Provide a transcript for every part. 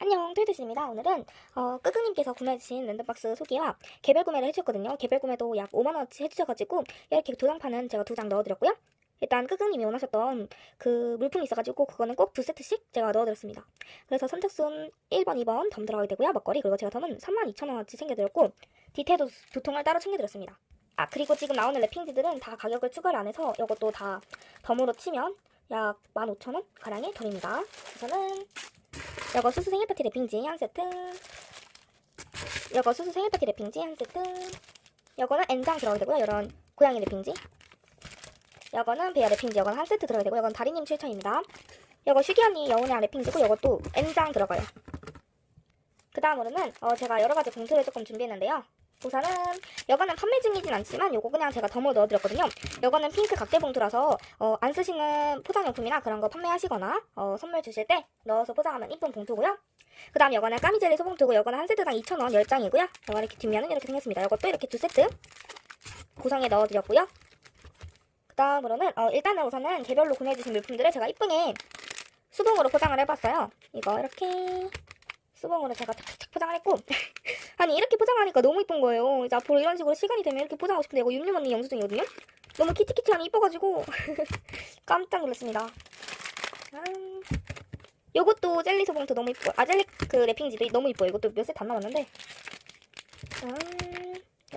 안녕, 토이도시입니다. 오늘은 어, 끄끄님께서 구매해주신 랜덤박스 소개와 개별 구매를 해주셨거든요. 개별 구매도 약 5만원어치 해주셔가지고 이렇게 도장판은 제가 두 장 넣어드렸고요. 일단 끄끄님이 원하셨던 그 물품이 있어가지고 그거는 꼭 두 세트씩 제가 넣어드렸습니다. 그래서 선착순 1번, 2번 덤 들어가게 되고요. 먹거리 그리고 제가 덤은 32,000원어치 챙겨드렸고 디테일도 두 통을 따로 챙겨드렸습니다. 아 그리고 지금 나오는 랩핑지들은 다 가격을 추가를 안 해서 이것도 다 덤으로 치면 약 15,000원 가량의 덤입니다. 우선은 이거 수수 생일 파티 랩핑지 한 세트. 이거 수수 생일 파티 랩핑지 한 세트. 이거는 N장 들어가게 되고요. 이런 고양이 랩핑지. 이거는 베어 랩핑지. 이거는 한 세트 들어가게 되고 이건 다리님 실천입니다. 이거 슈기 언니 여운이랑 랩핑지고 이것도 N장 들어가요. 그 다음으로는 어, 제가 여러 가지 봉투를 조금 준비했는데요. 우선은 이거는 판매 중이진 않지만 이거 그냥 제가 덤으로 넣어드렸거든요. 이거는 핑크 각대 봉투라서 어, 안 쓰시는 포장용품이나 그런 거 판매하시거나 어, 선물 주실 때 넣어서 포장하면 이쁜 봉투고요. 그 다음 이거는 까미젤리 소봉투고 이거는 한 세트당 2,000원 10장이고요. 이거 이렇게 뒷면은 이렇게 생겼습니다. 이것도 이렇게 두 세트 구성에 넣어드렸고요. 그 다음으로는 어, 일단은 우선은 개별로 구매해주신 물품들을 제가 이쁘게 수봉으로 포장을 해봤어요. 이거 이렇게 수봉으로 제가 착착착 포장을 했고 아니 이렇게 포장하니까 너무 이쁜 거예요. 이제 앞으로 이런 식으로 시간이 되면 이렇게 포장하고 싶은데 이거 윤유 언니 영수증이거든요. 너무 키티키티하니 이뻐가지고 깜짝 놀랐습니다. 짠. 요것도 젤리 소봉투 너무 이뻐요. 아 젤리 그 랩핑지도 너무 이뻐요. 이것도 몇 세트 안 남았는데. 짠.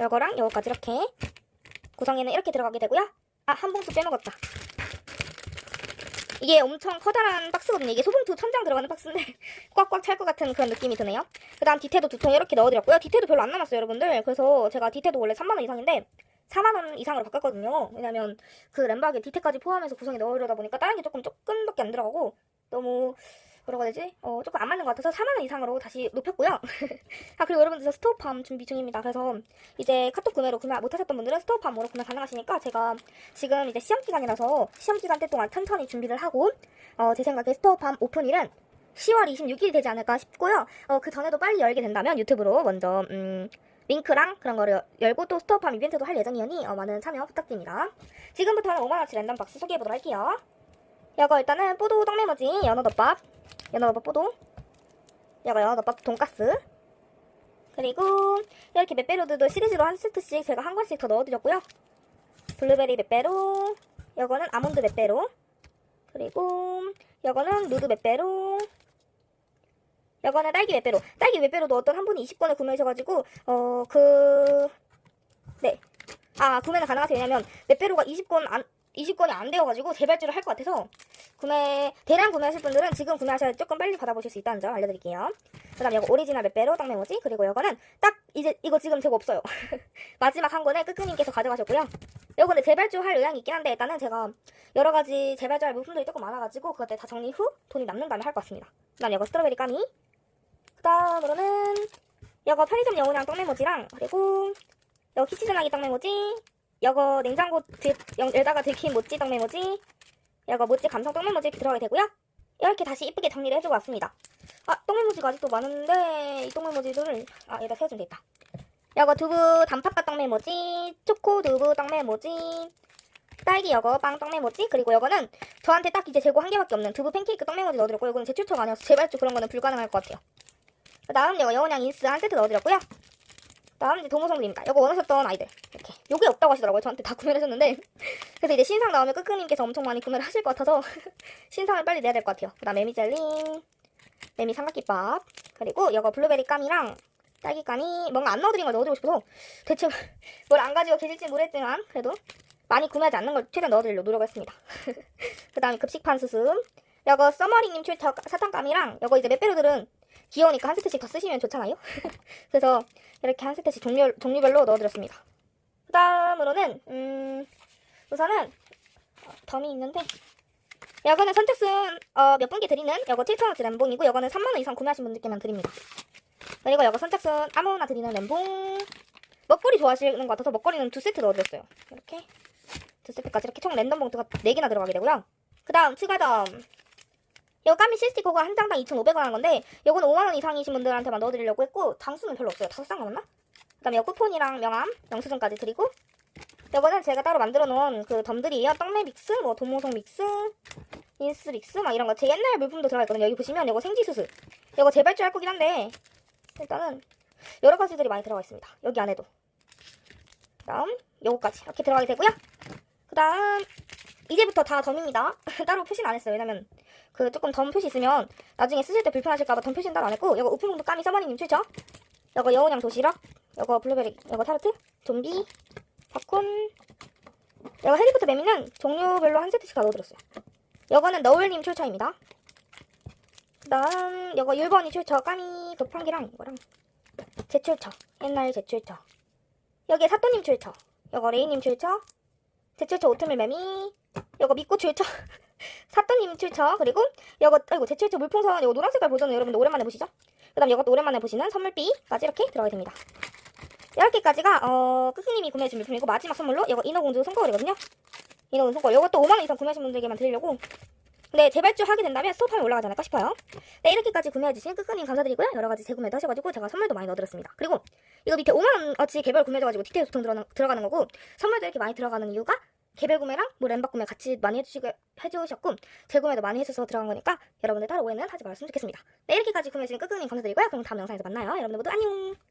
요거랑 요거까지 이렇게 구성에는 이렇게 들어가게 되고요. 아 한 봉투 빼먹었다. 이게 엄청 커다란 박스거든요. 이게 소봉투 천장 들어가는 박스인데 꽉꽉 찰 것 같은 그런 느낌이 드네요. 그 다음 디테도 두 통 이렇게 넣어드렸고요. 디테도 별로 안 남았어요, 여러분들. 그래서 제가 디테도 원래 3만원 이상인데 4만원 이상으로 바꿨거든요. 왜냐면 그 램박에 디테까지 포함해서 구성에 넣으려다 보니까 다른 게 조금 조금밖에 안 들어가고 너무 뭐라고 해야 되지? 어, 조금 안 맞는 것 같아서 4만원 이상으로 다시 높였고요. 아, 그리고 여러분들 저 스토어팜 준비 중입니다. 그래서 이제 카톡 구매로 구매 못하셨던 분들은 스토어팜으로 구매 가능하시니까 제가 지금 이제 시험 기간이라서 시험 기간 때 동안 천천히 준비를 하고 어, 제 생각에 스토어팜 오픈일은 10월 26일이 되지 않을까 싶고요. 어, 그 전에도 빨리 열게 된다면 유튜브로 먼저 음, 링크랑 그런 거를 열고 또 스토어팜 이벤트도 할 예정이니 어, 많은 참여 부탁드립니다. 지금부터는 5만원치 랜덤 박스 소개해보도록 할게요. 이거 일단은 뽀도 떡메모지 연어덮밥 연어덮밥 뽀도 이거 연어덮밥 돈가스. 그리고 이렇게 맵베로드도 시리즈로 한 세트씩 제가 한 권씩 더 넣어드렸고요. 블루베리 맵베로 이거는 아몬드 맵베로 그리고 이거는 누드 맵베로 이거는 딸기 맵베로. 딸기 맵베로도 어떤 한 분이 20권을 구매하셔가지고 어 그 네. 아 구매는 가능하세요 왜냐면 맵베로가 20권 안 20권이 안 되어가지고 재발주를 할 것 같아서 구매 대량 구매하실 분들은 지금 구매하셔야 조금 빨리 받아보실 수 있다는 점 알려드릴게요. 그 다음 이거 오리지널 맵베로 떡메모지 그리고 이거는 딱 이제 이거 지금 제가 없어요. 마지막 한 권을 끄끄님께서 가져가셨고요. 이거 근데 재발주 할 의향이 있긴 한데 일단은 제가 여러 가지 재발주 할 물품들이 조금 많아가지고 그것들 다 정리 후 돈이 남는다면 할것 같습니다. 그 다음 이거 스트로베리 까미 그 다음으로는 이거 편의점 여운양 떡메모지랑 그리고 이거 키치 전화기 떡메모지 이거 냉장고 들, 영- 열다가 들킨 모찌 떡메모지 이거 모찌 감성 떡메모지 이렇게 들어가게 되고요. 이렇게 다시 이쁘게 정리를 해주고 왔습니다. 아 떡메모지가 아직도 많은데 이 떡메모지들을 아 여기다 세워주면 되겠다. 이거 두부 단팥밥 떡메모지 초코 두부 떡메모지 딸기 여거 빵 떡메모지 그리고 이거는 저한테 딱 이제 재고 한 개밖에 없는 두부 팬케이크 떡메모지 넣어드렸고 이거는 제 출처가 아니어서 재발주 그런 거는 불가능할 것 같아요. 그 다음 이거 여원양 인스 한 세트 넣어드렸고요. 다음 이제 도무성들입니다. 이거 원하셨던 아이들 요게 없다고 하시더라고요. 저한테 다 구매를 하셨는데 그래서 이제 신상 나오면 끄끄님께서 엄청 많이 구매를 하실 것 같아서 신상을 빨리 내야 될 것 같아요. 그 다음 메미 젤리, 메미 삼각김밥 그리고 이거 블루베리 까미랑 딸기 까미 뭔가 안 넣어드린 걸 넣어드리고 싶어서 대체 뭘 안 가지고 계실지 모르겠지만 그래도 많이 구매하지 않는 걸 최대한 넣어드리려고 노력했습니다. 그 다음에 급식판 수습 이거 써머리님 출처 사탕감이랑 이거 이제 맵베루들은 귀여우니까 한 세트씩 더 쓰시면 좋잖아요. 그래서 이렇게 한 세트씩 종류, 종류별로 넣어드렸습니다. 그 다음으로는, 음, 우선은, 어, 덤이 있는데, 이거는 선택순, 어, 몇 분께 드리는, 이거 7,000원짜리 램봉이고, 이거는 3만원 이상 구매하신 분들께만 드립니다. 그리고 이거 선착순 아무나 드리는 램봉. 먹거리 좋아하시는 것 같아서 먹거리는 두 세트 넣어드렸어요. 이렇게. 두 세트까지 이렇게 총 랜덤 봉투가 4개나 들어가게 되고요. 그 다음, 추가덤. 이거 까미 실스티커가 한 장당 2,500원 하는 건데 이거는 5만원 이상이신 분들한테만 넣어드리려고 했고 장수는 별로 없어요. 다섯 장 남았나? 그 다음에 쿠폰이랑 명함, 영수증까지 드리고 이거는 제가 따로 만들어 놓은 그 덤들이에요. 떡메 믹스, 뭐 도모송 믹스, 인스 믹스 막 이런 거. 제 옛날 물품도 들어가 있거든요. 여기 보시면 이거 생지수수. 이거 재발주 할 거긴 한데 일단은 여러 가지들이 많이 들어가 있습니다. 여기 안에도. 그다음 요거까지 이렇게 들어가게 되고요. 그다음 이제부터 다 덤입니다. 따로 표시는 안 했어요. 왜냐면 그 조금 덤 표시 있으면 나중에 쓰실 때 불편하실까봐 덤 표시는 따로 안 했고 이거 우프몽도 까미 서머니님 출처 이거 여운양 도시락 이거 블루베리 이거 타르트 좀비 팝콘 이거 해리포터 매미는 종류별로 한 세트씩 다 넣어드렸어요. 이거는 너울님 출처입니다. 그 다음 이거 1번이 출처 까미 도판기랑 이거랑 제 출처 옛날 제 출처 여기에 사또님 출처 이거 레이님 출처 제 출처 오트밀 매미 이거 믿고 출처 사또님 출처 그리고 이거 아이고 제 출처 물풍선 이거 노란 색깔 버전은 여러분들 오랜만에 보시죠? 그 다음 이것도 오랜만에 보시는 선물비까지 이렇게 들어가게 됩니다. 10개까지가 어 끄끄님이 구매해준 물품이고 마지막 선물로 이거 인어공주 손거울이거든요. 인어공주 손거울 이것도 5만원 이상 구매하신 분들에게만 드리려고 근데 재발주 하게 된다면 스톱하면 올라가지 않을까 싶어요. 네, 이렇게까지 구매해주신 끄끄님 감사드리고요. 여러 가지 재구매도 하셔가지고 제가 선물도 많이 넣어드렸습니다. 그리고 이거 밑에 5만원어치 개별 구매해가지고 디테일 소통 들어가는, 들어가는 거고 선물도 이렇게 많이 들어가는 이유가 개별 구매랑 뭐 램박 구매 같이 많이 해주시고, 해주셨고 재구매도 많이 해주셔서 들어간 거니까 여러분들 따로 오해는 하지 말았으면 좋겠습니다. 네, 이렇게까지 구매해주신 끄끄님 감사드리고요. 그럼 다음 영상에서 만나요. 여러분들 모두 안녕!